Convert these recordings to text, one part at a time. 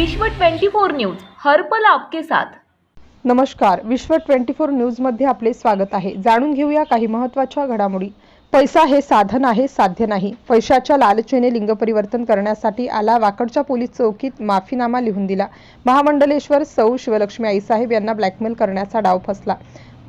विश्व 24 न्यूज हरपल आपके साथ. नमस्कार विश्व 24 न्यूजमध्ये आपले स्वागत आहे. जाणून घेऊया काही महत्त्वाच्या घडामोडी. पैसा हे साधन आहे साध्य नाही. पैशाच्या लालचेने लिंग परिवर्तन करण्यासाठी आला वाकडच्या पोलीस चौकीत माफीनामा लिहून दिला. महामंडलेश्वर सौ शिवलक्ष्मी आईसाहेब यांना ब्लॅकमेल करण्याचा डाव फसला.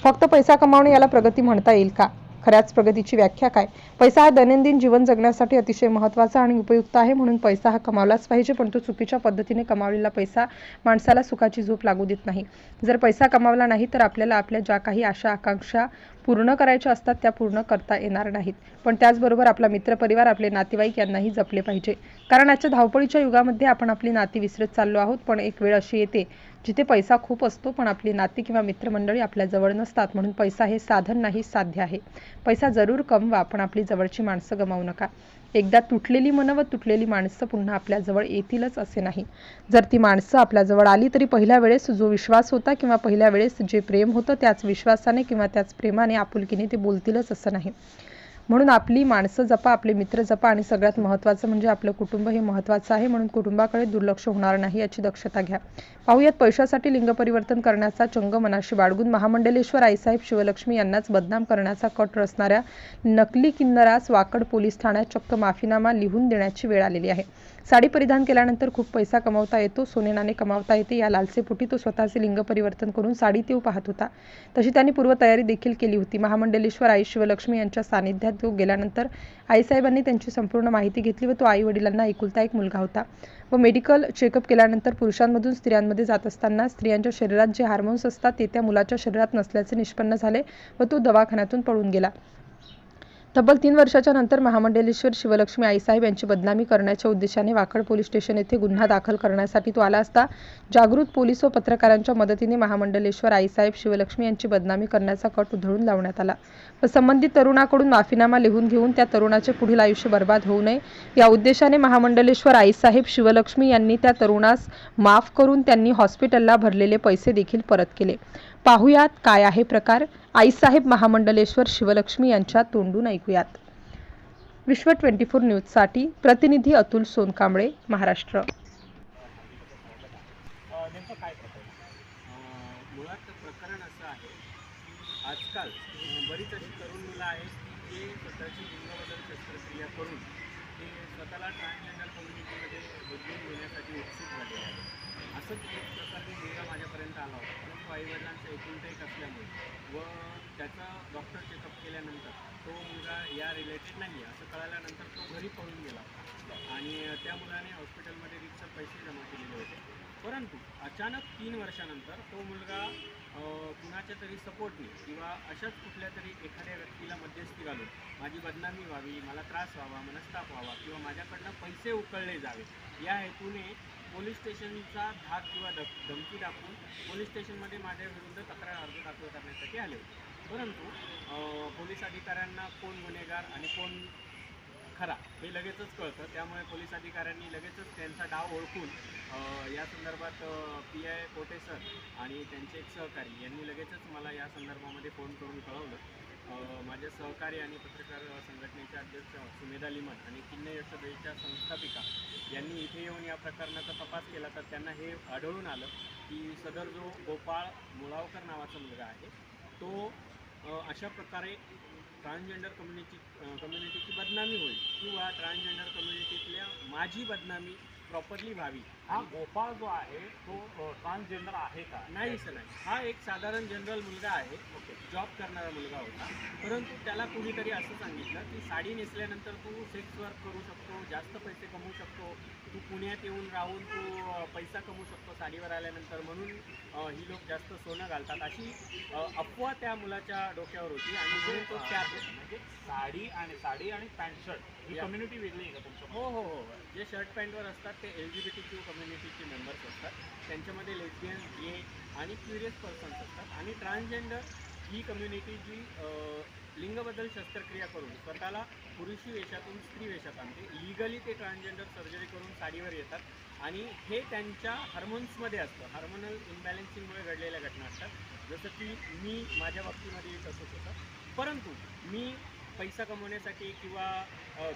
फक्त पैसा कमावणे याला प्रगती म्हणता येईल का? खऱ्याच प्रगतीची व्याख्या काय? पैसा हा दैनंदिन जीवन जगण्यासाठी अतिशय महत्त्वाचा आणि उपयुक्त आहे म्हणून पैसा हा कमावलाच पाहिजे पण तो चुकीच्या पद्धतीने कमावलेला पैसा माणसाला सुखाची झोप लागू देत नाही. जर पैसा कमावला नाही तर आपल्याला आपल्या ज्या काही आशा आकांक्षा पूर्ण करायच्या असतात त्या पूर्ण करता येणार नाहीत. पण त्याचबरोबर आपला मित्रपरिवार आपले नातेवाईक यांनाही जपले पाहिजे. कारण आजच्या धावपळीच्या युगामध्ये आपण आपली नाती विसरत चाललो आहोत पण एक वेळ अशी येते जिथे पैसा खूप असतो पण आपली नाती किंवा मित्रमंडळी आपल्या जवळ नसतात म्हणून पैसा हे साधन नाही साध्य आहे. पैसा जरूर कमवा पण आपली जवळची माणसं गमावू नका. एकदा तुटलेली मनं व तुटलेली माणसं पुन्हा आपल्याजवळ येतीलच असे नाही. जर ती माणसं आपल्याजवळ आली तरी पहिल्या वेळेस जो विश्वास होता किंवा पहिल्या वेळेस जे प्रेम होतं त्याच विश्वासाने किंवा त्याच प्रेमाने आपुलकीने ते बोलतीलच असं नाही. म्हणून आपली माणसं जपा आपले मित्र जपा आणि सगळ्यात महत्त्वाचं म्हणजे आपलं कुटुंब हे महत्त्वाचं आहे म्हणून कुटुंबाकडे दुर्लक्ष होणार नाही याची दक्षता घ्या. पाहुयात पैशासाठी लिंग परिवर्तन करण्याचा चंग मनाशी बाळगून महामंडलेश्वर आईसाहेब शिवलक्ष्मी यांनाच बदनाम करण्याचा कट रचणाऱ्या नकली किन्नरास वाकड पोलीस ठाण्यात चक्क माफीनामा लिहून देण्याची वेळ आलेली आहे. साडी परिधान केल्यानंतर खूप पैसा कमावता येतो सोने नाणे कमावता येते. या लालसेपोटी तो स्वतःचे लिंग परिवर्तन करून साडी देऊ पाहत होता. तशी त्यांनी पूर्वतयारी देखील केली होती. महामंडलेश्वर आई शिवलक्ष्मी यांच्या सानिध्यात तो गेल्यानंतर आईसाहेबांनी त्यांची संपूर्ण माहिती घेतली व तो आई वडिलांना एकुलता एक मुलगा होता व मेडिकल चेकअप केल्यानंतर पुरुषांमधून स्त्रियांमध्ये जात असताना स्त्रियांच्या शरीरात जे हार्मोन्स असतात ते त्या मुलाच्या शरीरात नसल्याचे निष्पन्न झाले व तो दवाखान्यातून पळून गेला. तब्बल तीन वर्षाच्या नंतर महामंडलेश्वर शिवलक्ष्मी आईसाहेब यांची बदनामी करण्याच्या उद्देशाने वाकड पोलीस स्टेशन येथे गुन्हा दाखल करण्यासाठी तो आला असता जागृत पोलीस व पत्रकारांच्या मदतीने महामंडलेश्वर आईसाहेब शिवलक्ष्मी यांची बदनामी करण्याचा कट उधळून लावण्यात आला. व संबंधित तरुणाकडून माफीनामा लिहून घेऊन त्या तरुणाचे पुढील आयुष्य बर्बाद होऊ नये. या उद्देशाने महामंडलेश्वर आईसाहेब शिवलक्ष्मी यांनी त्या तरुणास माफ करून त्यांनी हॉस्पिटलला भरलेले पैसे देखील परत केले. पाहुयात काय आहे प्रकार? आईसाहेब महामंडलेश्वर शिवलक्ष्मी यांच्या तोंडून ऐकूयात. विश्व ट्वेंटी फोर न्यूजसाठी प्रतिनिधी अतुल सोनकांबळे महाराष्ट्र. मुळात प्रकरण असं आहे की आजकाल बरीच अशी तरुण मुलं आहेत की स्वतःची लिंगबदल शस्त्रक्रिया करून ते स्वतःला ट्रान्सजेंडर कम्युनिटीमध्ये बदलून घेण्यासाठी उत्सुक झालेले आहेत. असंच एक प्रकारचा मुलगा माझ्यापर्यंत आला होता. परंतु आईवडिलांचं एकुलतं एक असल्यामुळे व त्याचा डॉक्टर चेकअप केल्यानंतर तो मुलगा या रिलेटेड नाही आहे असं कळाल्यानंतर तो घरी पळून गेला. होता आणि त्या मुलाने हॉस्पिटलमध्ये रिक्सर पैसे जमा केलेले होते. परंतु अचानक तीन वर्षानंतर तो मुलगा कुणाच्या तरी सपोर्टने किंवा अशाच कुठल्या तरी एखाद्या व्यक्तीला मध्यस्थी घालून माझी बदनामी व्हावी मला त्रास व्हावा मनस्ताप व्हावा किंवा माझ्याकडनं पैसे उकळले जावे या हेतूने पोलीस स्टेशनचा धाक किंवा धक धमकी दाखवून पोलीस स्टेशनमध्ये माझ्या विरुद्ध तक्रार अर्ज दाखल करण्यासाठी आले परंतु पोलीस अधिकाऱ्यांना कोण गुन्हेगार आणि कोण खरा हे लगेचच कळतं. त्यामुळे पोलीस अधिकाऱ्यांनी लगेचच त्यांचा डाव ओळखून या संदर्भात पी आय कोटे सर आणि त्यांचे एक सहकारी यांनी लगेचच मला या संदर्भामध्ये फोन करून कळवलं. सहकारी आणि पत्रकार संघटनेचे अध्यक्ष सुमेधा लिमन आणि किन्नय यशोदेच्या संस्थापिका यांनी इथे येऊन या प्रकरणाचा तपास केला. तर त्यांना हे आढळून आलं की सदर जो गोपाळ मुळावकर नावाचा मुलगा आहे तो अशा प्रकारे ट्रान्सजेंडर कम्युनिटी कम्युनिटीची बदनामी होईल किंवा ट्रान्सजेंडर कम्युनिटीतल्या माझी बदनामी प्रॉपरली व्हावी हा? गोपाळ जो आहे तो ट्रान्सजेंडर आहे का? नाही सर नाही. हा एक साधारण जनरल मुलगा आहे. जॉब करणारा मुलगा होता. परंतु त्याला कुणीतरी असं सांगितलं की साडी नेसल्यानंतर तू सेक्स वर्क करू शकतो जास्त पैसे कमवू शकतो. तू पुण्यात येऊन राहून तू पैसा कमवू शकतो साडीवर आल्यानंतर. म्हणून ही लोक जास्त सोनं घालतात. अशी अफवा त्या मुलाच्या डोक्यावर होती आणि म्हणून तो त्या म्हणजे साडी आणि साडी आणि पॅन्ट शर्ट ही. कम्युनिटी वेगळी आहे का तुमच्या हो हो हो. जे शर्ट पॅन्टवर असतात ते L G B T Q कम्युनिटीचे members असतात. त्यांच्यामध्ये लेस्बियन गे आणि क्युरियस पर्सन्स असतात. आणि ट्रान्सजेंडर ही कम्युनिटी जी लिंगबद्दल शस्त्रक्रिया करून स्वतःला पुरुषी वेशातून स्त्री वेशात आणते. लिगली ते ट्रान्सजेंडर सर्जरी करून साडीवर येतात. आणि हे त्यांच्या हार्मोन्समध्ये असतं. हार्मोनल इम्बॅलेन्सिंगमुळे घडलेल्या घटना असतात. जसं की मी माझ्या बाबतीमध्ये तसंच होतं. परंतु मी पैसा कमवण्यासाठी किंवा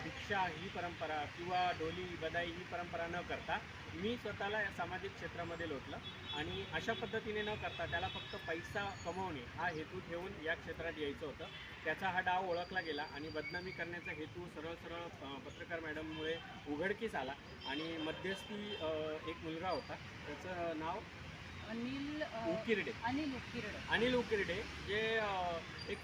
भिक्षा ही परंपरा किंवा डोली बदाई ही परंपरा न करता मी स्वतःला या सामाजिक क्षेत्रामध्ये लोटलं आणि अशा पद्धतीने न करता त्याला फक्त पैसा कमवणे हा हेतू ठेवून या क्षेत्रात यायचं होतं. त्याचा हा डाव ओळखला गेला आणि बदनामी करण्याचा हेतू सरळ सरळ पत्रकार मॅडममुळे उघडकीस आला आणि मध्यस्थी एक मुलगा होता. त्याचं नाव? अनिल उकिरडे. अनिल उकिरडे. अनिल उकिरडे जे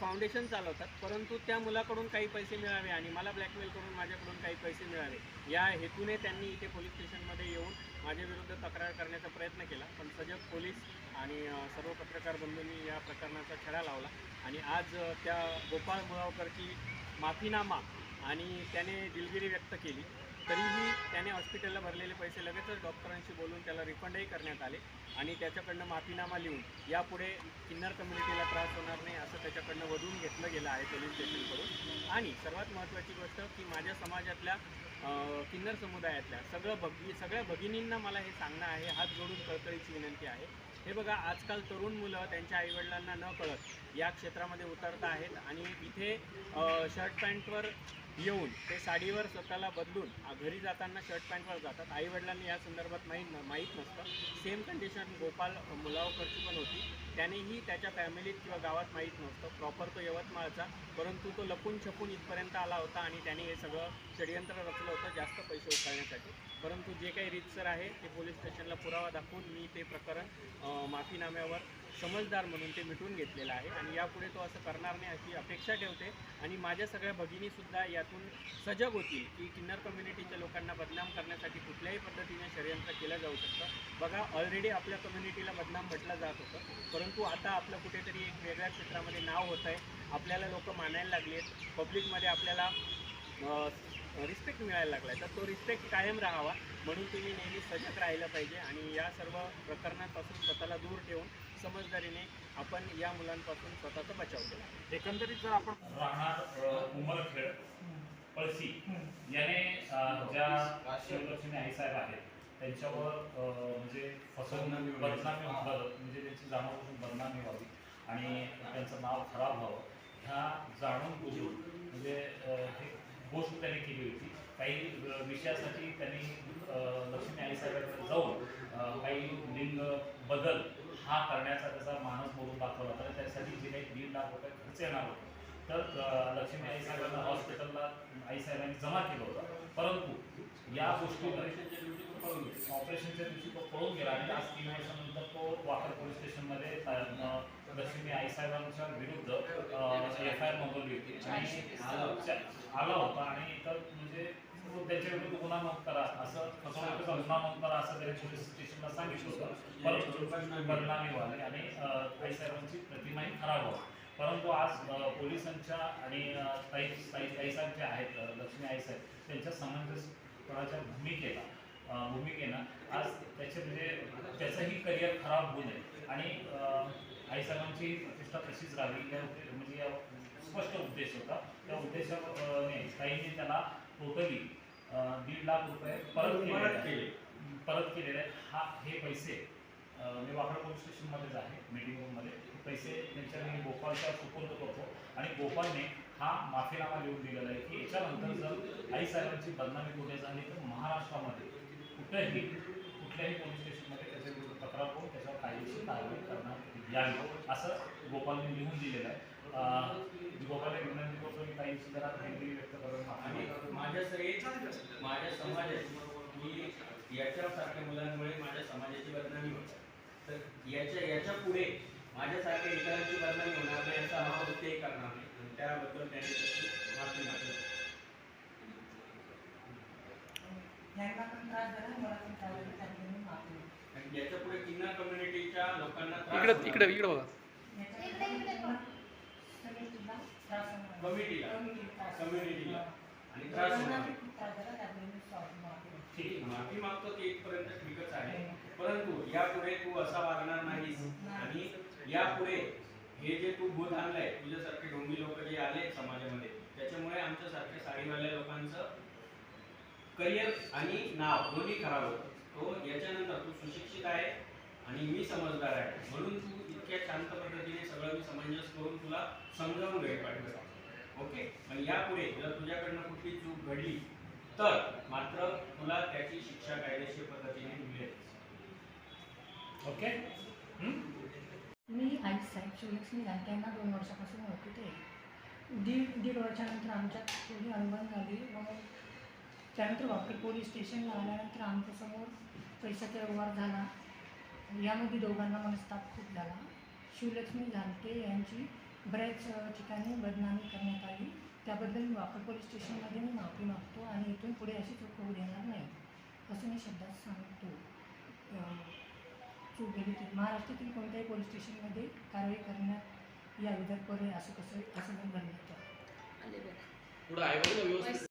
फाउंडेशन चालवतात परंतु त्या मुलाकडून काही पैसे मिळावे आणि मला ब्लॅकमेल करून माझ्याकडून काही पैसे मिळावे या हेतूने त्यांनी इथे पोलीस स्टेशनमध्ये येऊन माझ्या विरुद्ध तक्रार करण्याचा प्रयत्न केला. पण सजग पोलीस आणि सर्व पत्रकार बंधूंनी या प्रकरणाचा छडा लावला आणि आज त्या गोपाळ मुळावकरची माफीनामा आणि त्याने दिलगिरी व्यक्त केली. तरीही त्याने हॉस्पिटलला भरलेले पैसे लगेचच डॉक्टरांशी बोलून त्याला रिफंडही करण्यात आले आणि त्याच्याकडनं माफीनामा लिहून यापुढे किन्नर कम्युनिटीला त्रास होणार नाही असं त्याच्याकडनं वधून घेतलं गेलं आहे पोलीस स्टेशनकडून आणि सर्वात महत्त्वाची गोष्ट की माझ्या समाजातल्या किन्नर समुदायातल्या सगळं भगी सगळ्या भगिनींना मला हे सांगणं आहे हात जोडून कळकळीची विनंती आहे. हे बघा आजकाल तरुण मुलं त्यांच्या आईवडिलांना न कळत या क्षेत्रामध्ये उतरत आहेत आणि इथे शर्ट पॅन्टवर येऊन ते साडीवर स्वतःला बदलून घरी जाताना शर्ट पॅन्टवर जातात. आईवडिलांनी या संदर्भात माहीत न माहीत नसतं. सेम कंडिशन गोपाल मुलावकरची पण होती. त्यानेही त्याच्या फॅमिलीत किंवा गावात माहीत नसतं. प्रॉपर तो यवतमाळचा परंतु तो लपून छपून इथपर्यंत आला होता आणि त्याने हे सगळं षडयंत्र रचलं होतं जास्त पैसे उकळण्यासाठी परंतु जे काही रितसर आहे ते पोलीस स्टेशनला पुरावा दाखवून मी ते प्रकरण माफीनाम्यावर समजदार म्हणून ते मिटवून घेतलेलं आहे आणि यापुढे तो असं करणार नाही अशी अपेक्षा ठेवते आणि माझ्या सगळ्या भगिनीसुद्धा यातून सजग होतील की किन्नर कम्युनिटीच्या लोकांना बदनाम करण्यासाठी कुठल्याही पद्धतीने षडयंत्र केलं जाऊ शकतं. बघा ऑलरेडी आपल्या कम्युनिटीला बदनाम म्हटलं जात होतं. परंतु आता आपलं कुठेतरी एक वेगळ्या क्षेत्रामध्ये नाव होत आहे. आपल्याला लोक मानायला लागली आहेत. पब्लिकमध्ये आपल्याला रिस्पेक्ट मिळायला लागला आहे. तर तो रिस्पेक्ट कायम राहावा. म्हणून तुम्ही नेहमी सजग राहिलं पाहिजे आणि या सर्व प्रकरणांपासून स्वतःला दूर ठेवून समजदारीने आपण या मुलांपासून स्वतःचा बचाव केला. एकंदरीत जर आपण राहणार उमरखेड पळशी याने ज्या शिवलक्ष्मी आईसाहेब आहेत त्यांच्यावर म्हणजे फसवणूक बदनामी व्हावं म्हणजे त्यांची जाणून बदनामी व्हावी आणि त्यांचं नाव खराब व्हावं ह्या जाणून बुजून म्हणजे हे गोष्ट त्यांनी केली होती. काही विषयासाठी त्यांनी लक्ष्मी आईसाहेबांकडे जाऊन काही लिंग बदल हा करण्याचा त्याचा मानस बोलून दाखवला होता. त्यासाठी जे काही दीड लाख रुपये खर्च येणार होते. तर लक्ष्मी आईसाहेबांना हॉस्पिटलला आईसाहेबांनी जमा केलं होतं. परंतु या गोष्टीमध्ये ऑपरेशनच्या दिवशी तो पळून गेला. आणि आज तीन तो वाकर पोलीस स्टेशनमध्ये अ, लक्ष्मी विरुद्ध एफ आय आर नोंदवली होती. आणि आला होता आणि इतर म्हणजे त्याच्या विरुद्ध गुन्हा नोंद करा असं फसवणुकीचा गुन्हा नोंद करा असं त्याने पोलीस स्टेशनला सांगितलं होतं. परंतु बदनामी व्हावी आणि अ, आईसाहेबांची प्रतिमाही खराब व्हावी परंतु आज पोलिसांच्या आणि अ, ताई ताईसाहेब जे आहेत लक्ष्मी लक्ष्मी आईसाहेब त्यांच्या समंजसपणाच्या भूमिकेला भूमिकेनं आज त्याचे म्हणजे त्याचंही करिअर खराब होऊ नये. आणि आईसाहेबांची प्रतिष्ठा तशीच राहावी म्हणजे या स्पष्ट उद्देश होता. त्या उद्देशाने ताईंनी त्याला टोटली दीड लाख रुपये परत आहेत. परत केलेले. हा हे पैसे मी वाकडा पोलीस स्टेशनमध्येच आहे मीटिंग रूममध्ये पैसे त्यांच्या मी गोपालच्या सुपूर्द करतो. आणि गोपालने हा माफीनामा लिहून दिलेला आहे की याच्यानंतर जर आईसाहेबांची बदनामी कुठे झाली तर महाराष्ट्रामध्ये कुठेही कुठल्याही पोलीस स्टेशनमध्ये त्याच्या विरुद्ध तक्रार करून त्याच्यावर कायदेशीर कारवाई करण्यात यावी असं गोपालने लिहून दिलेलं आहे. अ, गोपालने विनंती करतो की काही जरा दिलगिरी व्यक्त करून आणि माझ्या माझ्या समाजात मी याच्यासारख्या मुलांमुळे माझ्या समाजाची बदनामी होते तर याच्या याच्यापुढे माझ्यासारख्या इतरांची बदनामी होणार नाही याचा अनुभव ते करणार नाही. त्याबद्दल त्यांनी माफी मागली पण त्रास झाला मला पण त्रास झाला त्यातले मी माफी. आणि याच्यापुढे किन्नर कम्युनिटीच्या लोकांना इकडे इकडे इकडे बघा त्रास. कमिटीला त्रास कम्युनिटीला. आणि त्रास होणार. त्रास माफी मागते. ठीक आहे, माफी मागतो ते इथपर्यंत ठीकच आहे परंतु यापुढे तू असा वागणार नाहीस आणि यापुढे हे जे तू भूत आणलंय तुझ्यासारखे ढोंगी लोक जे आले समाजामध्ये त्याच्यामुळे आमच्यासारख्या साडीवाल्या लोकांचं करिअर आणि नाव दोन्ही खराब होतं तो याच्यानंतर तू सुशिक्षित आहे आणि मी समजदार आहे. म्हणून तू इतक्या शांत पद्धतीने सगळं मी समंजस करून तुला समजावून घे पाठवत ओके? पण यापुढे जर तुझ्याकडनं कुठली चूक घडली तर मात्र तुला त्याची शिक्षा कायदेशीर पद्धतीने मिळेल. ओके? मी आई साहेब शिवलक्ष्मी त्यांना दोन वर्षापासून ओळखते दीड दीड वर्षानंतर आमच्यात थोडी अनुभव झाली मग त्यानंतर वापी पोलीस स्टेशनला आल्यानंतर आमच्यासमोर पैशाचा व्यवहार झाला. यामध्ये दोघांना मनस्ताप खूप झाला. शिवलक्ष्मी झांटे यांची बऱ्याच ठिकाणी बदनामी करण्यात आली. त्याबद्दल मी वापर पोलीस स्टेशनमध्ये मी माफी मागतो आणि इथून पुढे अशी चूक होऊ देणार नाही असं मी शब्दात सांगतो. चूक गेली तर महाराष्ट्रातील कोणत्याही पोलीस स्टेशनमध्ये कारवाई करण्यात यावी जर पुढे असं कसं असं घडलं तर